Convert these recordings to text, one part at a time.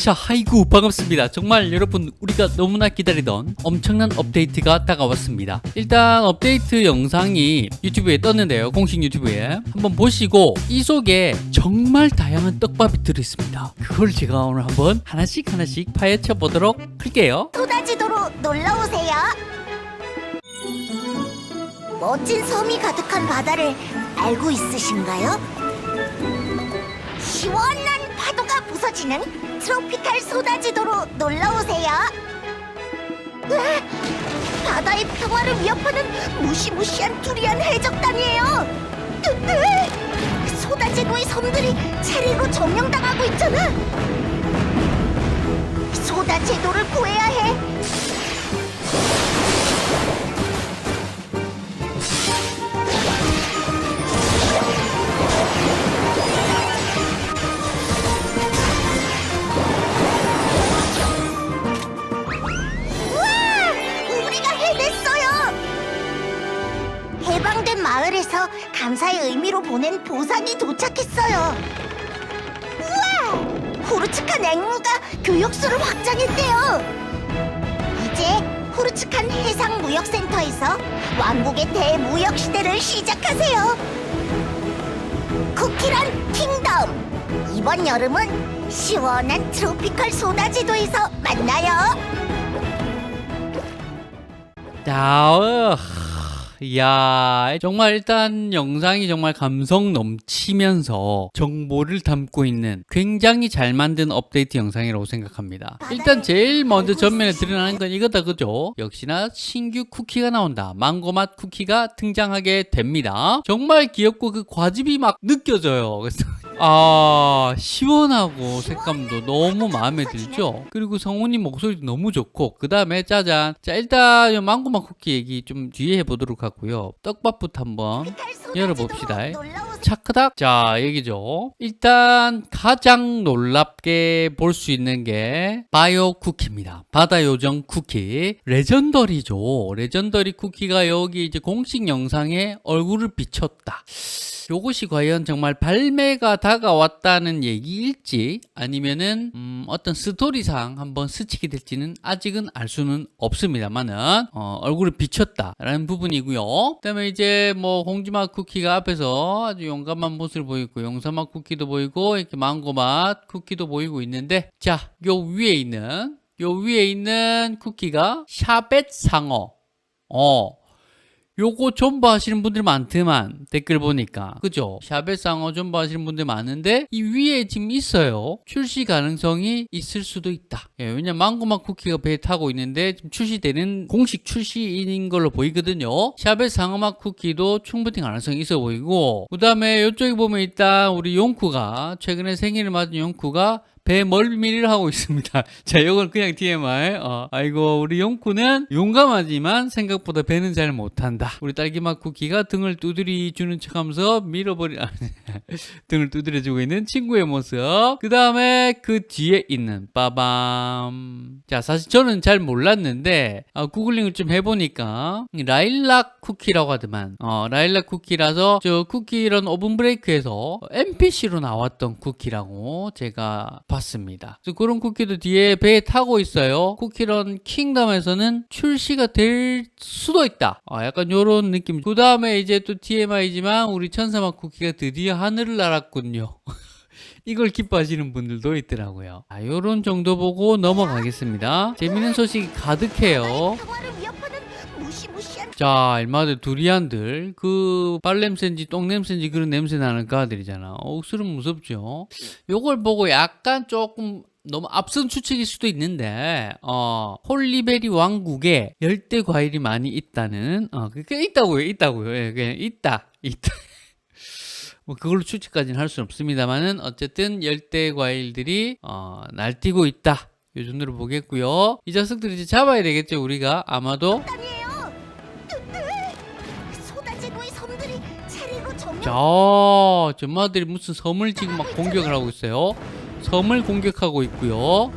자, 하이구 반갑습니다. 정말 여러분 우리가 너무나 기다리던 엄청난 업데이트가 다가왔습니다. 일단 업데이트 영상이 유튜브에 떴는데요. 공식 유튜브에 한번 보시고 이 속에 정말 다양한 떡밥이 들어 있습니다. 그걸 제가 오늘 한번 하나씩 하나씩 파헤쳐 보도록 할게요. 쏟아지도록 놀러 오세요. 멋진 섬이 가득한 바다를 알고 있으신가요? 시원한 부서지는 트로피칼 쏟아지도로 놀러 오세요. 으아, 바다의 평화를 위협하는 무시무시한 두리안 해적단이에요. 으, 으, 쏟아지도의 섬들이 체리로 점령당하고 있잖아. 소다 제도를 구해야 해. 해방된 마을에서 감사의 의미로 보낸 보상이 도착했어요. 우와! 후르츠칸 앵무가 교역수를 확장했대요. 이제 후르츠칸 해상무역센터에서 왕국의 대무역 시대를 시작하세요. 쿠키런 킹덤. 이번 여름은 시원한 트로피컬 소다지도에서 만나요. 자, 어, 야, 정말 일단 영상이 정말 감성 넘치면서 정보를 담고 있는 굉장히 잘 만든 업데이트 영상이라고 생각합니다. 일단 제일 먼저 전면에 드러나는 건 이거다, 그죠? 역시나 신규 쿠키가 나온다. 망고맛 쿠키가 등장하게 됩니다. 정말 귀엽고 그 과즙이 막 느껴져요. 그래서 아 시원하고 색감도 너무 마음에 들죠? 그리고 성우님 목소리도 너무 좋고 그 다음에 짜잔. 자 일단 이 망고맛 쿠키 얘기 좀 뒤에 해보도록 하고요. 떡밥부터 한번 열어봅시다. 차크닥. 자 얘기죠. 일단 가장 놀랍게 볼 수 있는 게 바이오 쿠키입니다. 바다 요정 쿠키. 레전더리죠. 레전더리 쿠키가 여기 이제 공식 영상에 얼굴을 비췄다. 요것이 과연 정말 발매가 다가왔다는 얘기일지 아니면은 음, 어떤 스토리상 한번 스치게 될지는 아직은 알 수는 없습니다만은 어, 얼굴을 비췄다라는 부분이고요. 그다음에 이제 뭐 공주맛 쿠키가 앞에서 아주 용감한 모습을 보이고 용사맛 쿠키도 보이고 이렇게 망고맛 쿠키도 보이고 있는데 자 요 위에 있는 요 위에 있는 쿠키가 샤벳 상어. 어 요거 존버 하시는 분들 많더만 댓글 보니까. 그죠? 샤벳상어 존버 하시는 분들 많은데 이 위에 지금 있어요. 출시 가능성이 있을 수도 있다. 예, 왜냐면 망고맛 쿠키가 배에 타고 있는데 지금 출시되는 공식 출시인 걸로 보이거든요. 샤벳상어맛 쿠키도 충분히 가능성이 있어 보이고 그 다음에 이쪽에 보면 일단 우리 용쿠가 최근에 생일을 맞은 용쿠가 배 멀미를 하고 있습니다. 자, 이건 그냥 TMI. 어, 아이고, 우리 용쿠는 용감하지만 생각보다 배는 잘 못한다. 우리 딸기맛 쿠키가 등을 두드리 주는 척 하면서 밀어버리, 아, 등을 두드려주고 있는 친구의 모습. 그 다음에 그 뒤에 있는 빠밤. 자, 사실 저는 잘 몰랐는데 아, 구글링을 좀 해보니까 라일락 쿠키라고 하더만. 어, 라일락 쿠키라서 저 쿠키런 오븐 브레이크에서 NPC로 나왔던 쿠키라고 제가 봤 습니다. 그래서 그런 쿠키도 뒤에 배에 타고 있어요. 쿠키런 킹덤에서는 출시가 될 수도 있다. 아, 약간 요런 느낌. 그 다음에 이제 또 TMI지만 우리 천사맛 쿠키가 드디어 하늘을 날았군요. 이걸 기뻐하시는 분들도 있더라고요. 아, 요런 정도 보고 넘어가겠습니다. 재밌는 소식이 가득해요. 자, 얼마들 두리안들 그 발냄새인지 똥냄새인지 그런 냄새 나는 가들이잖아. 옥수는 무섭죠. 요걸 보고 약간 조금 너무 앞선 추측일 수도 있는데 어 홀리베리 왕국에 열대 과일이 많이 있다는 어 그게 있다고요, 있다고요. 예, 그냥 있다, 있다. 뭐 그걸로 추측까지는 할 수는 없습니다만은 어쨌든 열대 과일들이 어 날뛰고 있다. 요 정도로 보겠고요. 이 자식들 이제 잡아야 되겠죠, 우리가 아마도. 자, 전마들이 무슨 섬을 지금 막 공격을 하고 있어요. 섬을 공격하고 있고요.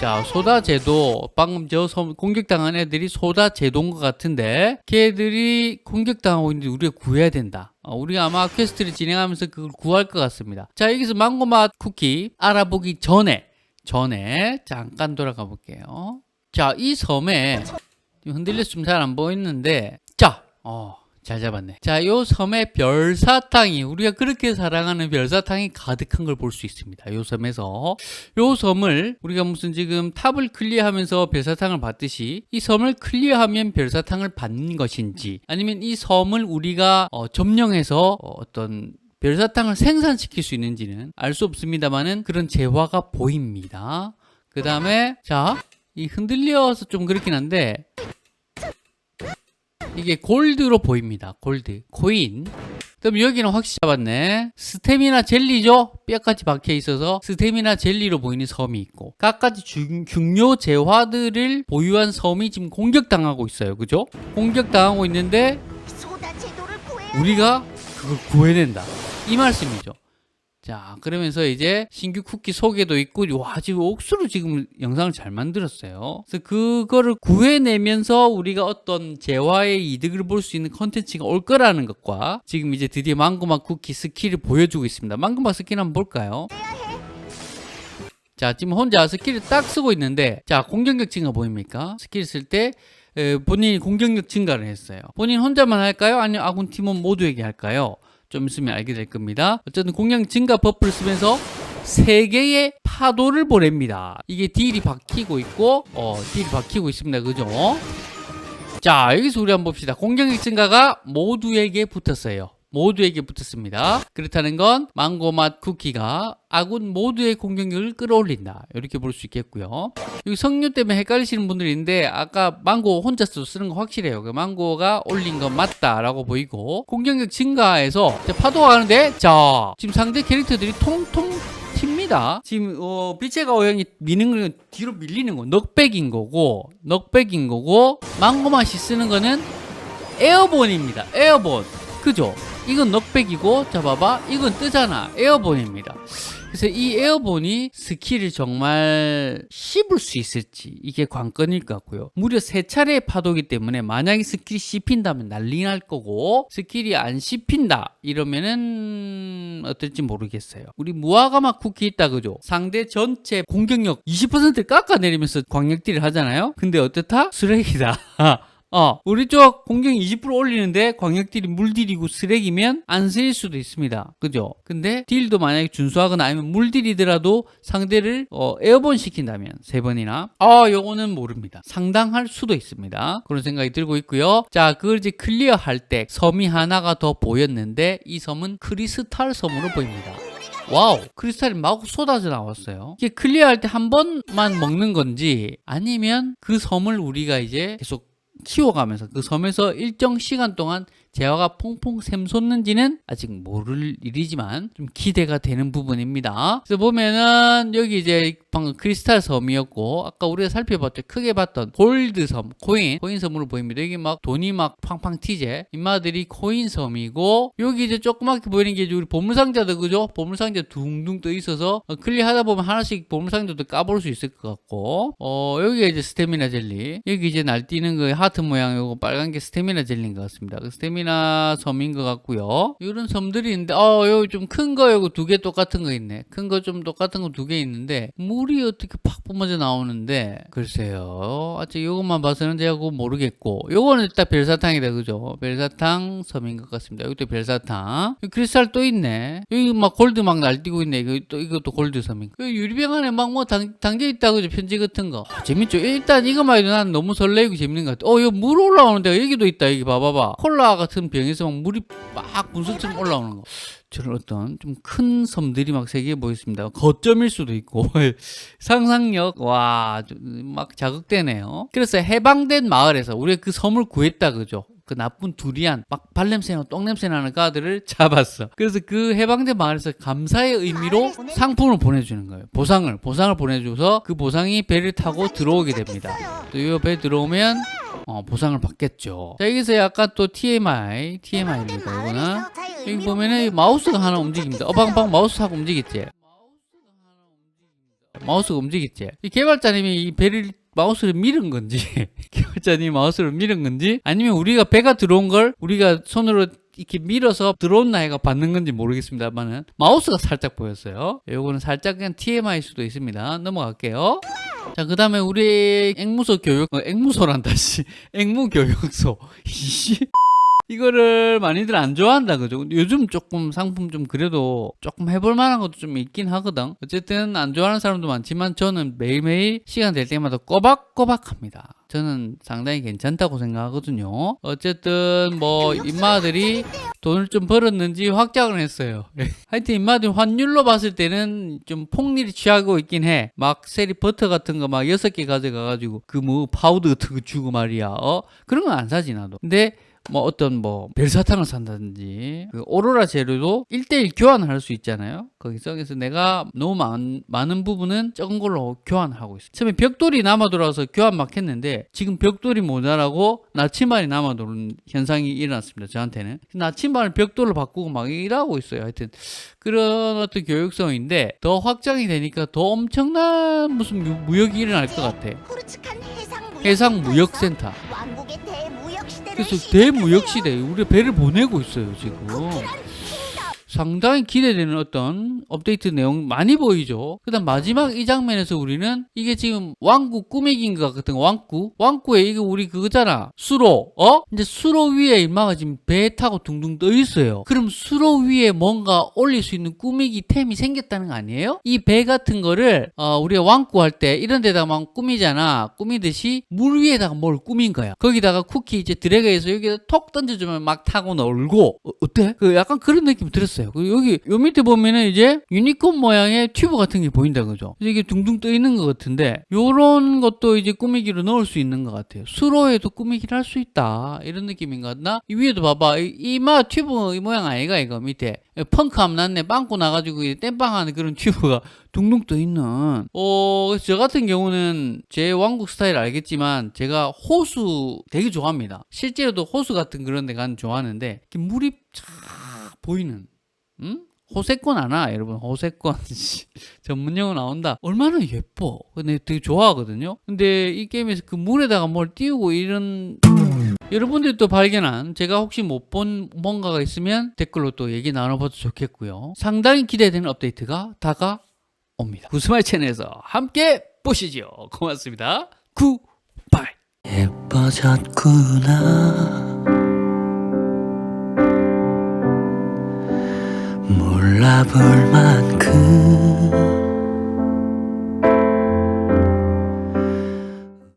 자, 해. 소다 제도 방금 저 섬 공격당한 애들이 소다 제도인 것 같은데 걔들이 공격당하고 있는데 우리가 구해야 된다. 어, 우리가 아마 퀘스트를 진행하면서 그걸 구할 것 같습니다. 자, 여기서 망고맛 쿠키 알아보기 전에 전에 잠깐 돌아가 볼게요. 자, 이 섬에 좀잘안 보이는데 자, 어, 잘 잡았네. 자, 요 섬에 별사탕이 우리가 그렇게 사랑하는 별사탕이 가득한 걸 볼 수 있습니다. 요 섬에서 요 섬을 우리가 무슨 지금 탑을 클리어하면서 별사탕을 받듯이 이 섬을 클리어하면 별사탕을 받는 것인지 아니면 이 섬을 우리가 어, 점령해서 어, 어떤 별사탕을 생산시킬 수 있는지는 알 수 없습니다만은 그런 재화가 보입니다. 그 다음에 자, 이 흔들려서 좀 그렇긴 한데 이게 골드로 보입니다. 골드, 코인. 그럼 여기는 확실히 잡았네. 스테미나 젤리죠? 뼈까지 박혀 있어서 스테미나 젤리로 보이는 섬이 있고 각가지 중, 중요 재화들을 보유한 섬이 지금 공격당하고 있어요. 그죠? 공격당하고 있는데. 우리가 그걸 구해낸다. 이 말씀이죠. 자, 그러면서 이제 신규 쿠키 소개도 있고, 와, 지금 옥수로 지금 영상을 잘 만들었어요. 그래서 그거를 구해내면서 우리가 어떤 재화의 이득을 볼 수 있는 컨텐츠가 올 거라는 것과 지금 이제 드디어 망고맛 쿠키 스킬을 보여주고 있습니다. 망고맛 스킬 한번 볼까요? 자, 지금 혼자 스킬을 딱 쓰고 있는데, 자, 공격력 증가 보입니까? 스킬 쓸 때, 에, 본인이 공격력 증가를 했어요. 본인 혼자만 할까요? 아니면 아군 팀원 모두에게 할까요? 좀 있으면 알게 될 겁니다. 어쨌든 공격 증가 버프를 쓰면서 세 개의 파도를 보냅니다. 이게 딜이 박히고 있고, 어, 딜이 박히고 있습니다. 그죠? 자, 여기서 우리 한번 봅시다. 공격력 증가가 모두에게 붙었어요. 모두에게 붙었습니다. 그렇다는 건 망고맛 쿠키가 아군 모두의 공격력을 끌어올린다. 이렇게 볼 수 있겠고요. 여기 성류 때문에 헷갈리시는 분들이 있는데 아까 망고 혼자서 쓰는 거 확실해요. 그 망고가 올린 건 맞다라고 보이고 공격력 증가해서 파도가 가는데 자 지금 상대 캐릭터들이 통통 튑니다. 지금 어, 빛의 가오형이 미는 건 뒤로 밀리는 거 넉백인 거고 넉백인 거고 망고 맛이 쓰는 거는 에어본입니다. 에어본. 그죠? 이건 넉백이고 자 봐봐. 이건 뜨잖아. 에어본입니다. 그래서 이 에어본이 스킬을 정말 씹을 수 있을지 이게 관건일 것 같고요. 무려 세 차례의 파도기 때문에 만약에 스킬이 씹힌다면 난리 날 거고 스킬이 안 씹힌다 이러면은 어떨지 모르겠어요. 우리 무화과맛 쿠키 있다 그죠? 상대 전체 공격력 20%를 깎아내리면서 광역딜을 하잖아요? 근데 어떻다? 쓰레기다 어, 우리 쪽 공격 20% 올리는데 광역딜이 물딜이고 쓰레기면 안 쓰일 수도 있습니다. 그죠? 근데 딜도 만약에 준수하거나 아니면 물딜이더라도 상대를 어, 에어본 시킨다면 세 번이나 아, 요거는 모릅니다. 상당할 수도 있습니다. 그런 생각이 들고 있고요. 자, 그걸 이제 클리어 할 때 섬이 하나가 더 보였는데 이 섬은 크리스탈 섬으로 보입니다. 와우 크리스탈이 막 쏟아져 나왔어요 이게 클리어할 때 한 번만 먹는 건지 아니면 그 섬을 우리가 이제 계속 키워가면서 그 섬에서 일정 시간 동안 재화가 퐁퐁 샘솟는지는 아직 모를 일이지만 좀 기대가 되는 부분입니다. 그래서 보면은 여기 이제 방금 크리스탈 섬이었고 아까 우리가 살펴봤죠. 크게 봤던 골드 섬, 코인, 코인 섬으로 보입니다. 여기 막 돈이 막 팡팡 튀제. 인마들이 코인 섬이고 여기 이제 조그맣게 보이는 게 우리 보물상자도 그죠? 보물상자 둥둥 떠 있어서 어, 클릭하다 보면 하나씩 보물상자도 까볼 수 있을 것 같고 어 여기가 이제 스태미나 젤리. 여기 이제 날뛰는 그 하트 모양 요거 빨간 게 스태미나 젤리인 것 같습니다. 그 스태미나 섬인 것 같고요. 이런 섬들이 있는데 어 여기 좀 큰거 요거 두 개 똑같은 거 있네. 큰 거 좀 똑같은 거 두 개 있는데 물이 어떻게 팍 뿜어져 나오는데 글쎄요. 아직 요것만 봐서는 제가 그거 모르겠고 요거는 일단 별사탕이다 그죠? 별사탕 섬인 것 같습니다. 여기도 별사탕. 여기 크리스탈 또 있네. 여기 막 골드 막 날뛰고 있네. 이거 또 이것도 골드 섬인 거. 여기 유리병 안에 막 뭐 담겨 있다 그죠? 편지 같은 거. 아, 재밌죠? 일단 이거만 해도 난 너무 설레이고 재밌는 것 같아. 어, 여기 물 올라오는 데가 여기도 있다. 여기 봐봐봐. 콜라 같은 병에서 막 물이 막 분수처럼 올라오는 거. 저런 어떤 좀 큰 섬들이 막세개 보였습니다. 거점일 수도 있고 상상력 와 막 자극되네요. 그래서 해방된 마을에서 우리가 그 섬을 구했다 그죠? 그 나쁜 두리안 막 발냄새나 똥냄새 나는 가들을 잡았어. 그래서 그 해방된 마을에서 감사의 의미로 상품을 보내주는 거예요. 보상을 보상을 보내줘서 그 보상이 배를 타고 들어오게 됩니다. 또 이배 들어오면 어, 보상을 받겠죠. 자 여기서 약간 또 TMI TMI입니다. 이거는 여기 보면은 이 마우스가 하나 움직입니다. 어방방 마우스 하고 움직였지? 마우스가 움직였지? 이 개발자님이 이 배를 마우스를 밀은 건지 개발자님이 마우스를 밀은 건지 아니면 우리가 배가 들어온 걸 우리가 손으로 이렇게 밀어서 들어온 나이가 받는 건지 모르겠습니다만은 마우스가 살짝 보였어요. 요거는 살짝 그냥 TMI일 수도 있습니다. 넘어갈게요. 자, 그 다음에 우리 앵무소 교육, 어, 앵무소란다, 씨. 앵무 교육소. 이씨. 이거를 많이들 안 좋아한다, 그죠? 요즘 조금 상품 좀 그래도 조금 해볼 만한 것도 좀 있긴 하거든. 어쨌든 안 좋아하는 사람도 많지만 저는 매일매일 시간 될 때마다 꼬박꼬박 합니다. 저는 상당히 괜찮다고 생각하거든요. 어쨌든 뭐 임마들이 돈을 좀 벌었는지 확장을 했어요. 하여튼 임마들 환율로 봤을 때는 좀 폭리를 취하고 있긴 해. 막 세리 버터 같은 거 막 여섯 개 가져가가지고 그 뭐 파우더 같은 거 주고 말이야. 어? 그런 건 안 사지 나도. 근데 뭐 어떤 뭐 벨사탕을 산다든지 그 오로라 재료도 1대1 교환을 할 수 있잖아요. 거기서 그래서 내가 너무 많, 많은 부분은 적은 걸로 교환을 하고 있어요. 처음에 벽돌이 남아 돌아서 교환 막 했는데 지금 벽돌이 모자라고 나침반이 남아 도는 현상이 일어났습니다. 저한테는 나침반을 벽돌로 바꾸고 막 일하고 있어요. 하여튼 그런 어떤 교육성인데 더 확장이 되니까 더 엄청난 무슨 무- 무역이 일어날 것 같아. 무역 해상 무역센터. 그래서 대무역 시대에 우리 배를 보내고 있어요 지금. 상당히 기대되는 어떤 업데이트 내용 많이 보이죠. 그다음 마지막 이 장면에서 우리는 이게 지금 왕국 꾸미기인 것 같은 거, 왕국 왕국에 이거 우리 그거잖아 수로 어 이제 수로 위에 일마가 지금 배 타고 둥둥 떠 있어요. 그럼 수로 위에 뭔가 올릴 수 있는 꾸미기 템이 생겼다는 거 아니에요? 이 배 같은 거를 어, 우리가 왕국 할때 이런 데다가 막 꾸미잖아. 꾸미듯이 물 위에다가 뭘 꾸민 거야. 거기다가 쿠키 이제 드래그해서 여기다 톡 던져주면 막 타고 놀고 어, 어때? 그 약간 그런 느낌 들었어요. 그리고 여기 요 밑에 보면은 이제 유니콘 모양의 튜브 같은 게 보인다 그죠? 이게 둥둥 떠 있는 것 같은데 요런 것도 이제 꾸미기로 넣을 수 있는 것 같아요. 수로에도 꾸미기를 할 수 있다 이런 느낌인 것 같나? 이 위에도 봐봐 이마 튜브 이 모양 아이가 이거 밑에 펑크함 났네 빵꾸 나가지고 이 땜빵하는 그런 튜브가 둥둥 떠 있는 어, 그래서 저 같은 경우는 제 왕국 스타일 알겠지만 제가 호수 되게 좋아합니다. 실제로도 호수 같은 그런 데 가는 좋아하는데 물이 쫙 보이는 응? 호세권 아나? 여러분 호세권. 전문 용어 나온다. 얼마나 예뻐. 근데 되게 좋아하거든요. 근데 이 게임에서 그 물에다가 뭘 띄우고 이런 여러분들이 또 발견한 제가 혹시 못 본 뭔가가 있으면 댓글로 또 얘기 나눠봐도 좋겠고요. 상당히 기대되는 업데이트가 다가옵니다. 구스마일 채널에서 함께 보시죠. 고맙습니다. 굿바이. 예뻐졌구나 몰라볼 만큼